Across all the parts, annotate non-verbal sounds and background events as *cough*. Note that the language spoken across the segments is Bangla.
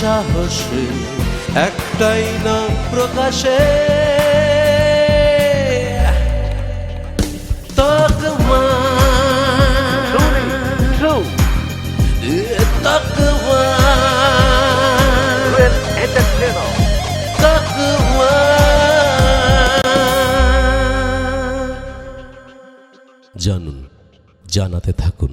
সাহসে একটাই না প্রকাশে। জানুন জানাতে থাকুন।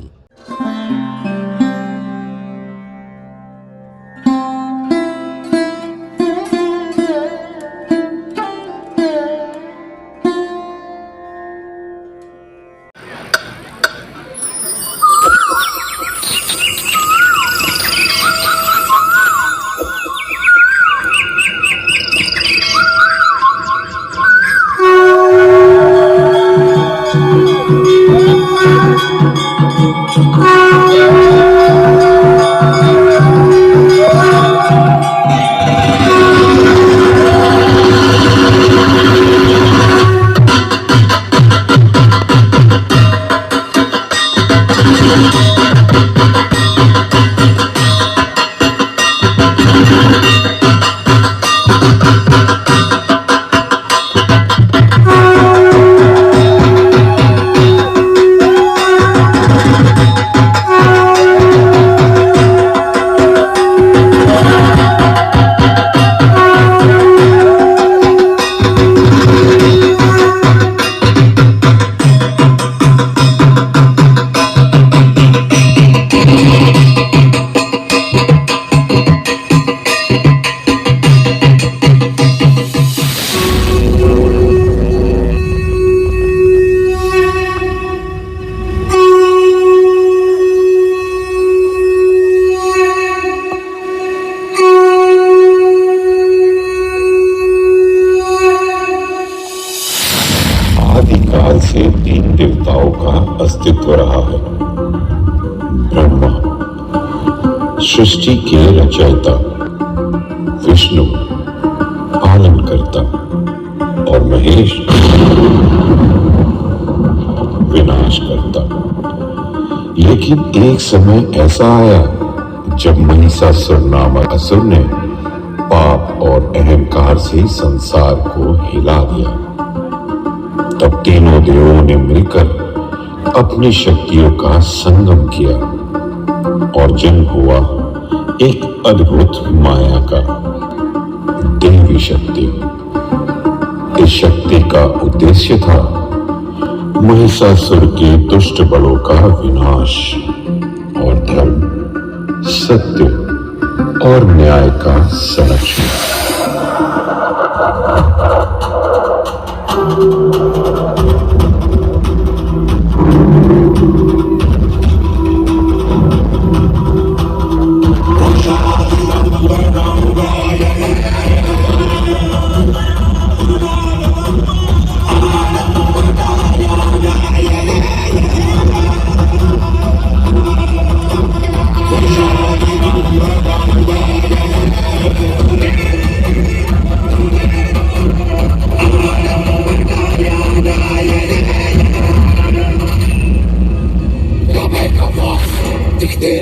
पालन और महेश विनाश करता लेकिन एक समय ऐसा आया जब महिषासुर नामक असुर ने पाप और अहंकार से संसार को हिला दिया। तब तीनों देवों ने मिलकर अपनी शक्तियों का संगम किया और जन्म हुआ एक अद्भुत माया का देवी शक्ति। शक्ति का उद्देश्य था महिषासुर के दुष्ट बलों का विनाश और धर्म, सत्य और न्याय का संरक्षण।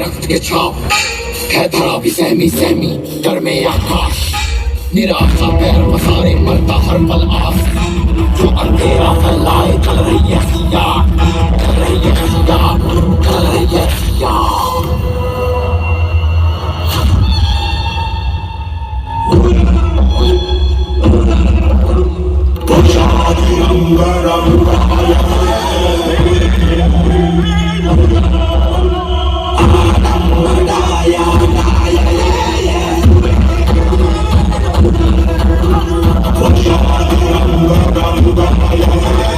रक्त के छाप। है धरा भी सहमी सहमी डर में आकाश। निराशा पैर पसारे, मरता हर पल आस। जो अंधेरा फैलाए चल रही है सिया। चल रही है सिया चल रही है सिया। सर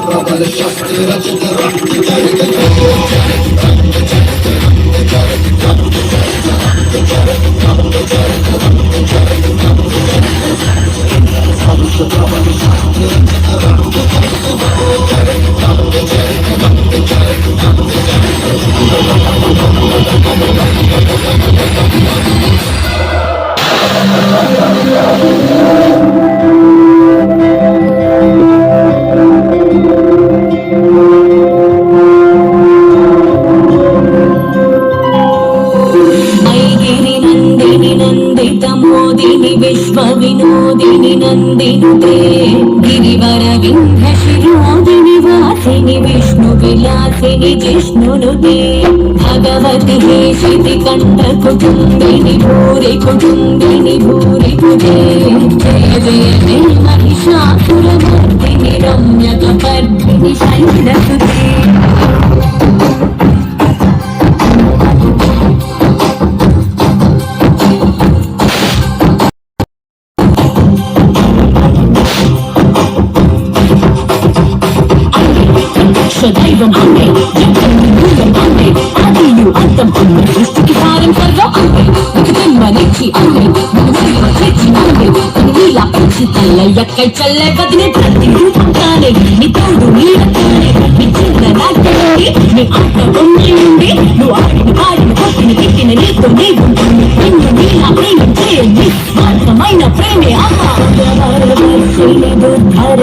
प्रबल शक्ती रचित रक्त త్వరిత మోదిని విశ్వ వినోదిని నందినుతే. గిరివర వింధ శిరోదిని వాసిని విష్ణు విలాసిని జిష్ణునుతే భగవతి శితి కంఠ కుటుంబిని భూరి కుటుంబిని భూరి కుటే జయ జయ మహిషాసుర మర్దిని రమ్యక పర్ధిని శైలసుతే. একদম ఎల్లయ్యకై చల్లే బదిని ప్రతిదూ అంటానే నీ తోడు నీ అంటానే నీ చిన్న నాటి నీ ఆట ఉండి ఉండి నువ్వు ఆడిన ఆడిన కొట్టిన తిట్టిన నీతో నీ ఉంటుంది నిన్ను నీలా ప్రేమ చేయండి స్వార్థమైన ప్రేమే ఆహా శిని దుర్ధర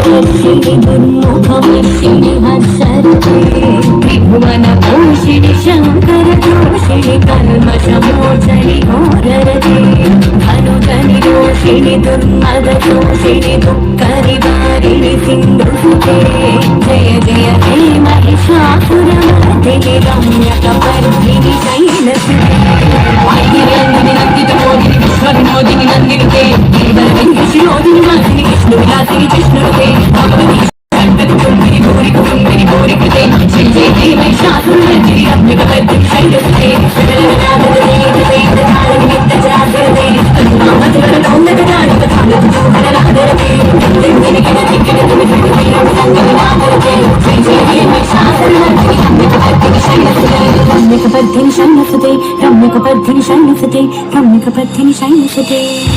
భూషిణి శంకర దోషిణి కల్మషమోచని ధనుజని దోషిణి దుర్మద దోషిణి దుఃఖ నివారిణి సింధుసుతే జయ జయ హే మహిషాసురమర్దిని రమ్యక పర్ధిని శైలసుతే ఐగిరేంద్రిని నందిత మోదిని విశ్వ వినోదిని నందినితే గిరివర వెంకటశిరోదిని వాసిని విష్ణు విలాసిని భగవతి 手にサインして。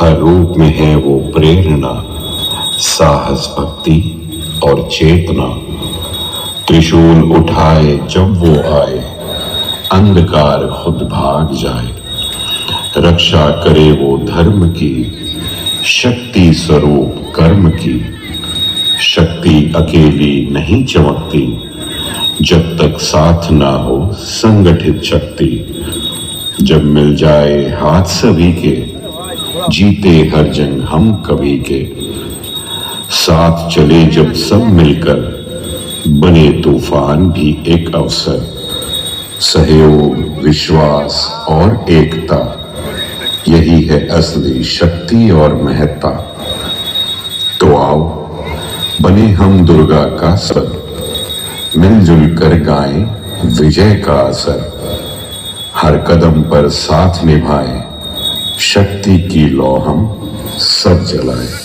हर रूप में है वो प्रेरणा, साहस भक्ति और चेतना। त्रिशूल उठाए जब वो आए, अंधकार खुद भाग जाए। रक्षा करे वो धर्म की, शक्ति स्वरूप कर्म की। शक्ति अकेली नहीं चमकती, जब तक साथ ना हो संगठित शक्ति। जब मिल जाए हाथ सभी के जीते हर जंग हम कभी के। साथ चले जब सब मिलकर, बने तूफ़ान भी एक अवसर। सहयोग, विश्वास और एकता, यही है असली शक्ति और महत्ता। तो आओ, बने हम दुर्गा का सर। मिलजुल कर गाएँ विजय का असर। हर कदम पर साथ निभाएँ शक्ति की लौ हम सब जलाएँ।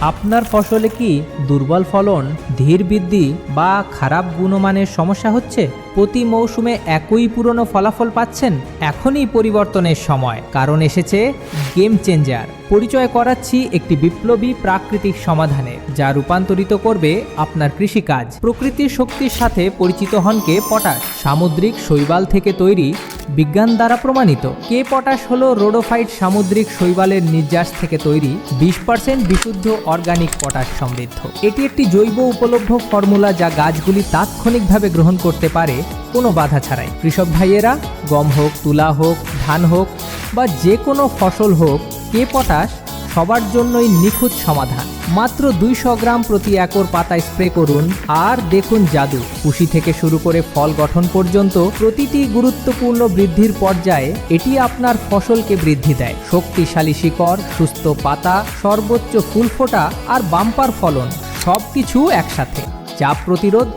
আপনার ফসলে কি দুর্বল ফলন, ধীর বৃদ্ধি বা খারাপ গুণমানের সমস্যা হচ্ছে? প্রতি মৌসুমে একই পুরনো ফলাফল পাচ্ছেন এখনই পরিবর্তনের সময়। কারণ এসেছে গেম চেঞ্জার পরিচয় করাচ্ছি একটি বিপ্লবী প্রাকৃতিক সমাধানে যা রূপান্তরিত করবে আপনার কৃষিকাজ। প্রকৃতির শক্তির সাথে পরিচিত হনকে পটাশ। সামুদ্রিক শৈবাল থেকে তৈরি বিজ্ঞান দ্বারা প্রমাণিত। কে পটাশ হলো রোডোফাইট সামুদ্রিক শৈবালের নির্যাস থেকে তৈরি, বিশ পার্সেন্ট বিশুদ্ধ অর্গানিক পটাশ সমৃদ্ধ। এটি একটি জৈব উপলব্ধ ফর্মুলা যা গাছগুলি তাৎক্ষণিকভাবে গ্রহণ করতে পারে, কোনো বাধা ছাড়াই। কৃষক ভাইয়েরা, গম হোক, তুলা হোক, ধান হোক বা যে কোনো ফসল হোক কে পটাশ সবার জন্যই নিখুঁত সমাধান। মাত্র দুইশো গ্রাম প্রতি একর পাতায় স্প্রে করুন, আর দেখুন জাদু। কুশি থেকে শুরু করে ফল গঠন পর্যন্ত প্রতিটি গুরুত্বপূর্ণ বৃদ্ধির পর্যায়ে এটি আপনার ফসলকে বৃদ্ধি দেয়। শক্তিশালী শিকড়, সুস্থ পাতা, সর্বোচ্চ ফুল ফোটা আর বাম্পার ফলন সব কিছু একসাথে। চাপ প্রতিরোধ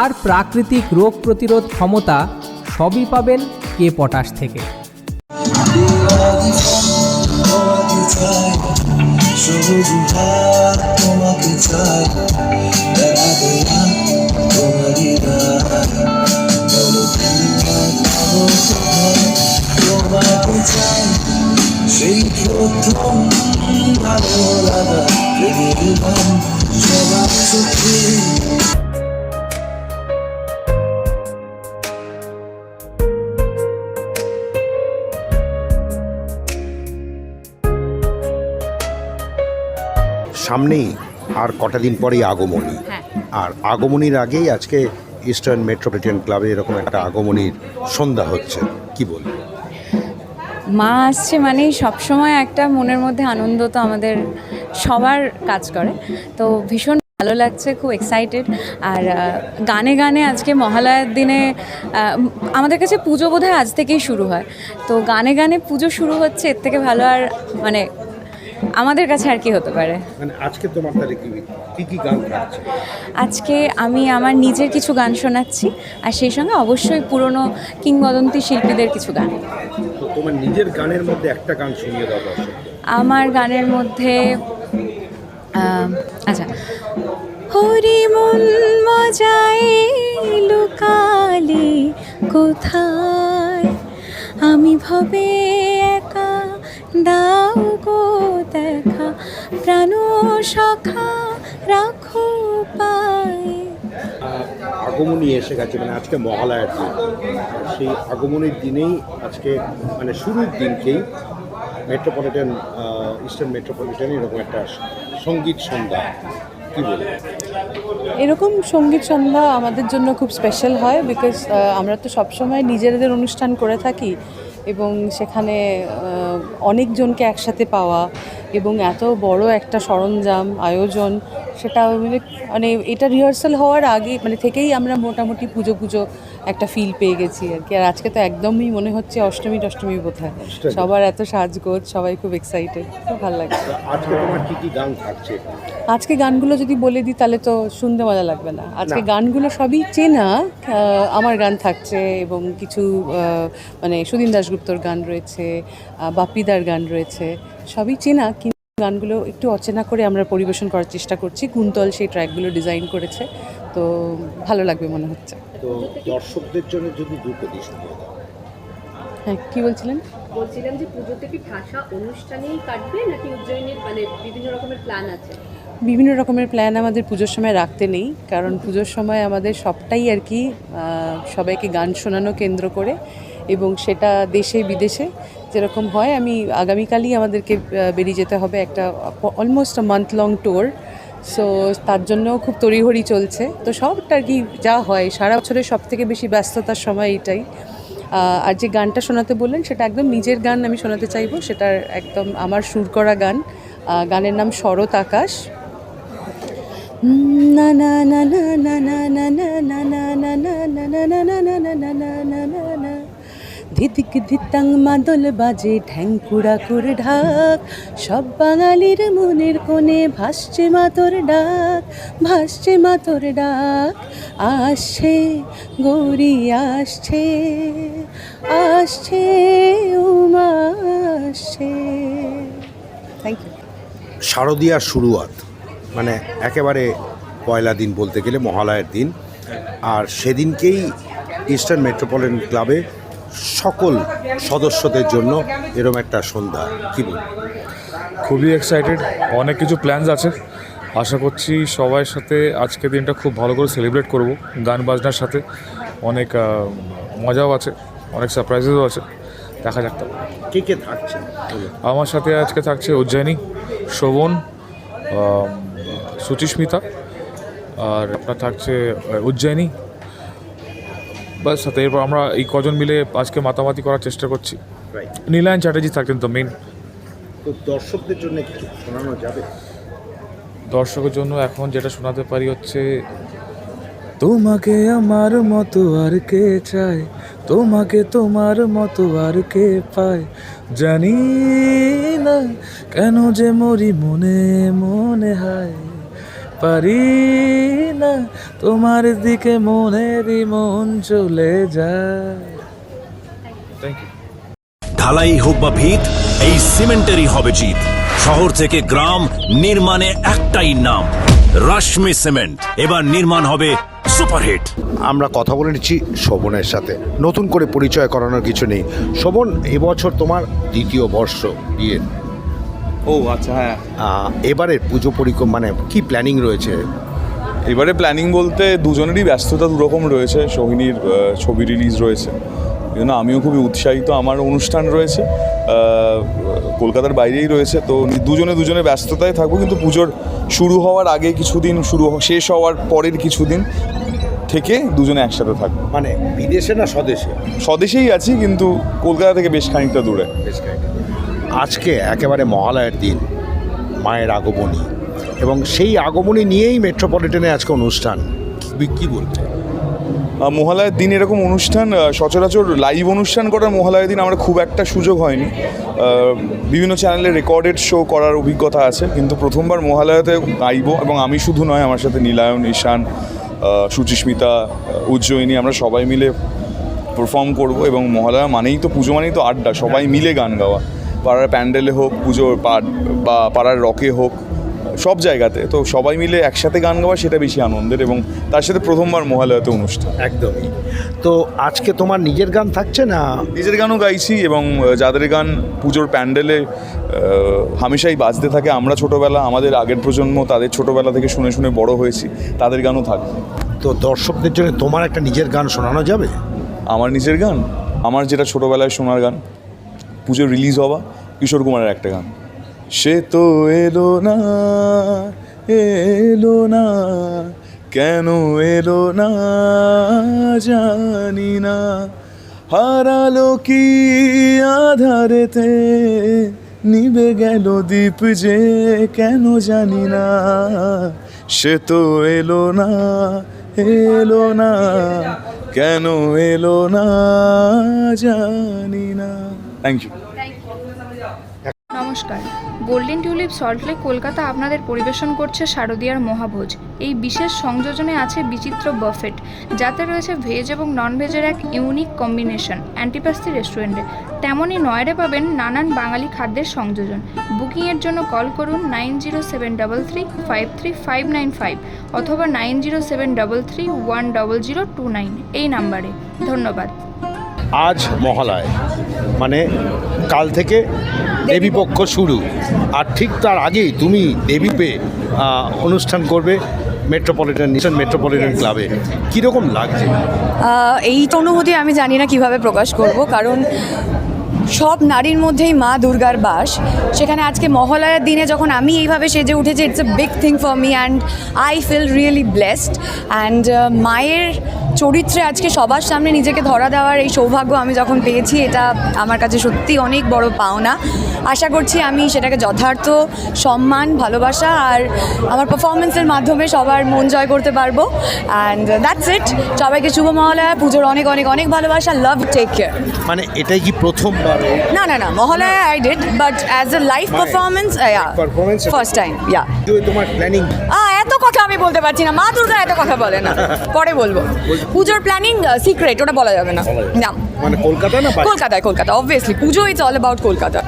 আর প্রাকৃতিক রোগ প্রতিরোধ ক্ষমতা সবই পাবেন কে পটাশ থেকে। তোমাকে চাই সবুজ হাত তোমাকে চাই। বেড়াতে তোমারই তোমাকে চাই সেই ভালো লাগা সবার চোখে সামনেই আর কটা দিন পরেই আগমনী। আর আগমনীর আগেই আজকে ইস্টার্ন মেট্রোপলিটন ক্লাবে এরকম একটা আগমনীর সন্ধ্যা হচ্ছে। কি বলব? মা আসছে মানেই সবসময় একটা মনের মধ্যে আনন্দ তো আমাদের সবার কাজ করে। তো ভীষণ ভালো লাগছে খুব এক্সাইটেড আর গানে গানে আজকে মহালয়ার দিনে আমাদের কাছে পুজো বোধহয় আজ থেকেই শুরু হয়। তো গানে গানে পুজো শুরু হচ্ছে এর থেকে ভালো আর মানে আমাদের কাছে আর কি হতে পারে। মানে আজকে তোমার তাহলে কি কি কি গান থাকছে আজকে আমি আমার নিজের কিছু গান শোনাচ্ছি আর সেই সঙ্গে অবশ্যই পুরনো কিংবদন্তি শিল্পীদের কিছু গান। তো তোমার নিজের গানের মধ্যে একটা গান শুনিয়ে দাও আমার গানের মধ্যে আচ্ছা। হরি মন মজায় লুকালি কোথায়? আমি ভবে দাও গো দেখা প্রাণ সখা রাখো পায়। আগমনী এসে গেছে মানে আজকে মহালয়ার দিন। সেই আগমনের দিনেই আজকে মানে শুরুর দিনকেই মেট্রোপলিটন ইস্টার্ন মেট্রোপলিটনে এরকম একটা সংগীত সন্ধ্যা। কি এরকম সংগীত সন্ধ্যা আমাদের জন্য খুব স্পেশাল হয় বিকজ আমরা তো সবসময় নিজেদের অনুষ্ঠান করে থাকি। এবং সেখানে অনেকজনকে একসাথে পাওয়া এবং এত বড় একটা সরঞ্জাম আয়োজন, সেটা মানে মানে এটা রিহার্সাল হওয়ার আগে মানে থেকেই আমরা মোটামুটি পুজো পুজো একটা ফিল পেয়ে গেছি আর কি। আর আজকে তো একদমই মনে হচ্ছে অষ্টমী টষ্টমী বোধহয়। সবার এত সাজগোজ সবাই খুব এক্সাইটেড খুব ভালো লাগছে আজকে তোমার কি কি গান থাকছে? আজকে গানগুলো যদি বলে দিই তাহলে তো শুনতে মজা লাগবে না। আজকে গানগুলো সবই চেনা আমার গান থাকছে এবং কিছু মানে সুদিন দাশগুপ্তর গান রয়েছে বাপ্পিদার গান রয়েছে সবই চেনা কিন্তু গানগুলো একটু অচেনা করে আমরা পরিবেশন করার চেষ্টা করছি। কুন্তল সেই ট্র্যাকগুলো ডিজাইন করেছে। তো ভালো লাগবে মনে হচ্ছে। তো দর্শকদের জন্য যদি দুটো দিস হ্যাঁ কী বলছিলেন? বলছিলাম যে পুজোতে কি ঠাসা অনুষ্ঠানেই কাটবে নাকি উজ্জয়িনীর মানে বিভিন্ন রকমের প্ল্যান আছে? বিভিন্ন রকমের প্ল্যান আমাদের পুজোর সময় রাখতে নেই কারণ পুজোর সময় আমাদের সবটাই আর কি সবাইকে গান শোনানো কেন্দ্র করে এবং সেটা দেশে বিদেশে যেরকম হয় আমি আগামীকালই আমাদেরকে বেরিয়ে যেতে হবে একটা almost a month long tour so তার জন্যও খুব তড়িঘড়ি চলছে তো সবটা কি যা হয় সারা বছরের সব থেকে বেশি ব্যস্ততার সময় এটাই আর যে গানটা শোনাতে বললেন সেটা একদম নিজের গান আমি শোনাতে চাইব সেটার একদম আমার সুর করা গান গানের নাম শরৎ আকাশ না না না না না না না না না না না না না না না না না না ধিদিক ধিতাং মাদল বাজে ঠ্যাংকুড়া করে ঢাক। সব বাঙালির মনের কোণে ভাসছে মাতর ডাক, ভাসছে মাতর ডাক। আসছে, গৌরী, আসছে আসছে, উমা, আসছে। থ্যাংক ইউ শারদীয়ার শুরুয়াত মানে একেবারে পয়লা দিন বলতে গেলে মহালয়ের দিন। আর সেদিনকেই ইস্টার্ন মেট্রোপলিটন ক্লাবে সকল সদস্যদের জন্য এরম একটা সন্ধ্যা কী বল খুবই এক্সাইটেড অনেক কিছু প্ল্যানস আছে। আশা করছি সবার সাথে আজকের দিনটা খুব ভালো করে সেলিব্রেট করব গান বাজনার সাথে। অনেক মজাও আছে অনেক সারপ্রাইজেসও আছে। দেখা যাক তো কে কে থাকছে? আমার সাথে আজকে থাকছে উজ্জয়িনী শোভন সুচিস্মিতা আর আপনার থাকছে উজ্জয়িনী বাস সাথে এরপর আমরা এই কজন মিলে আজকে মাতামাতি করার চেষ্টা করছি। নীলায়ন চ্যাটার্জি থাকছেন তো মেন তো দর্শকদের জন্য কিছু শোনানো যাবে? দর্শকের জন্য এখন যেটা শোনাতে পারি হচ্ছে তোমাকে আমার মতো আর কে চায়? তোমাকে তোমার মতো আর কে পায়? জানি না কেন যে মরি মনে মনে হয়। পারি না তোমার দিকে মনেরই মন চলে যায়। ঢালাই হোক বা ভিত এই সিমেন্টেরই হবে জিত। শহর থেকে গ্রাম নির্মাণে একটাই নাম রাশমি সিমেন্ট। এবার নির্মাণ হবে সুপারহিট। আমরা কথা বলে নিচ্ছি শোভনের সাথে। নতুন করে পরিচয় করানোর কিছু নেই। শোভন এবছর তোমার দ্বিতীয় বর্ষ বিয়ের। ও আচ্ছা হ্যাঁ। এবারের পুজো পরিকম মানে কি প্ল্যানিং রয়েছে? এবারে প্ল্যানিং বলতে দুজনেরই ব্যস্ততা দুরকম রয়েছে সোহিনীর ছবি রিলিজ রয়েছে। এই জন্য আমিও খুবই উৎসাহিত আমার অনুষ্ঠান রয়েছে কলকাতার বাইরেই রয়েছে তো দুজনে দুজনে ব্যস্ততায় থাকব কিন্তু পুজোর শুরু হওয়ার আগে কিছুদিন শুরু হ- শেষ হওয়ার পরের কিছুদিন থেকে দুজনে একসাথে থাকব। মানে বিদেশে না স্বদেশে? স্বদেশেই আছি কিন্তু কলকাতা থেকে বেশ খানিকটা দূরে। বেশ কয়েকটা। আজকে একেবারে মহালয়ের দিন, মায়ের আগমনী। এবং সেই আগমনী নিয়েই মেট্রোপলিটনে আজকে অনুষ্ঠান। কি- বলতে মহালয়ার দিন এরকম অনুষ্ঠান সচরাচর লাইভ অনুষ্ঠান করার মহালয়ার দিন আমার খুব একটা সুযোগ হয়নি। বিভিন্ন চ্যানেলে রেকর্ডেড শো করার অভিজ্ঞতা আছে, কিন্তু প্রথমবার মহালয়াতে গাইব এবং আমি শুধু নয়, আমার সাথে নীলায়ন, ঈশান সুচিস্মিতা উজ্জয়িনী, আমরা সবাই মিলে পারফর্ম করব, এবং মহালয়া মানেই তো পুজো মানেই তো আড্ডা, সবাই মিলে গান গাওয়া। পাড়ার প্যান্ডেলে হোক পুজোর পা- বা পাড়ার রকে হোক সব জায়গাতে। তো সবাই মিলে একসাথে গান গাওয়া সেটা বেশি আনন্দের এবং তার সাথে প্রথমবার মহালয়াতে অনুষ্ঠান। একদমই। তো আজকে তোমার নিজের গান থাকছে না? নিজের গানও গাইছি এবং যাদের গান পুজোর প্যান্ডেলে হামেশাই বাজতে থাকে আমরা ছোটোবেলা আমাদের আগের প্রজন্ম তাদের ছোটোবেলা থেকে শুনে শুনে বড় হয়েছি তাদের গানও থাকবে। তো দর্শকদের জন্য তোমার একটা নিজের গান শোনানো যাবে? আমার নিজের গান? আমার যেটা ছোটোবেলায় শোনার গান পুজো রিলিজ হওয়া কিশোর কুমারের একটা গান। সে তো এলো না এলো না, কেন এলো না জানি না। হারালো কি আধারেতে নিবে গেল দীপ যে কেন জানি না। সে তো এলো না এলো না, কেন এলো না জানি না। থ্যাংক ইউ নমস্কার। গোল্ডেন টিউলিপ সল্টলেক কলকাতা আপনাদের পরিবেশন করছে শারদীয়ার মহাভোজ। এই বিশেষ সংযোজনে আছে বিচিত্র বাফেট যাতে রয়েছে ভেজ এবং নন ভেজের এক ইউনিক কম্বিনেশন অ্যান্টিপাস্তি রেস্টুরেন্টে তেমনই নয়ডে পাবেন নানান বাঙালি খাদ্যের সংযোজন। বুকিংয়ের জন্য কল করুন nine zero seven double three five three five nine five অথবা nine zero seven double three one double zero two nine এই নাম্বারে ধন্যবাদ। আজ মহালয়। মানে কাল থেকে দেবী পক্ষ শুরু। আর ঠিক তার আগেই তুমি দেবী পেয়ে আহ, অনুষ্ঠান করবে মেট্রোপলিটন নিশন মেট্রোপলিটন ক্লাবে কীরকম লাগছে? এই অনুভূতি আমি জানি না কীভাবে প্রকাশ করব কারণ সব নারীর মধ্যেই মা দুর্গার বাস। সেখানে আজকে মহালয়ার দিনে যখন আমি এইভাবে সেজে উঠেছি it's a big thing for me and I feel really blessed and মায়ের চরিত্রে আজকে সবার সামনে নিজেকে ধরা দেওয়ার এই সৌভাগ্য আমি যখন পেয়েছি এটা আমার কাছে সত্যি অনেক বড় পাওনা। আশা করছি আমি সেটাকে যথার্থ সম্মান ভালোবাসা আর আমার পারফরমেন্সের মাধ্যমে সবার মন জয় করতে পারব। অ্যান্ড দ্যাটস ইট সবাইকে শুভ মহালয়া পুজোর অনেক অনেক অনেক ভালোবাসা লাভ টেক কেয়ার মানে এটাই কি প্রথমবার না না না Mahalaya I did but as a live performance first time yeah তোমার প্ল্যানিং এত কথা আমি বলতে পারছি না। মা দুর্গা এত কথা বলে না। *laughs* পরে বলব। পুজোর প্ল্যানিং সিক্রেট ওটা বলা যাবে না। না। মানে কলকাতা না কলকাতায় Kolkata obviously puja it's all about Kolkata.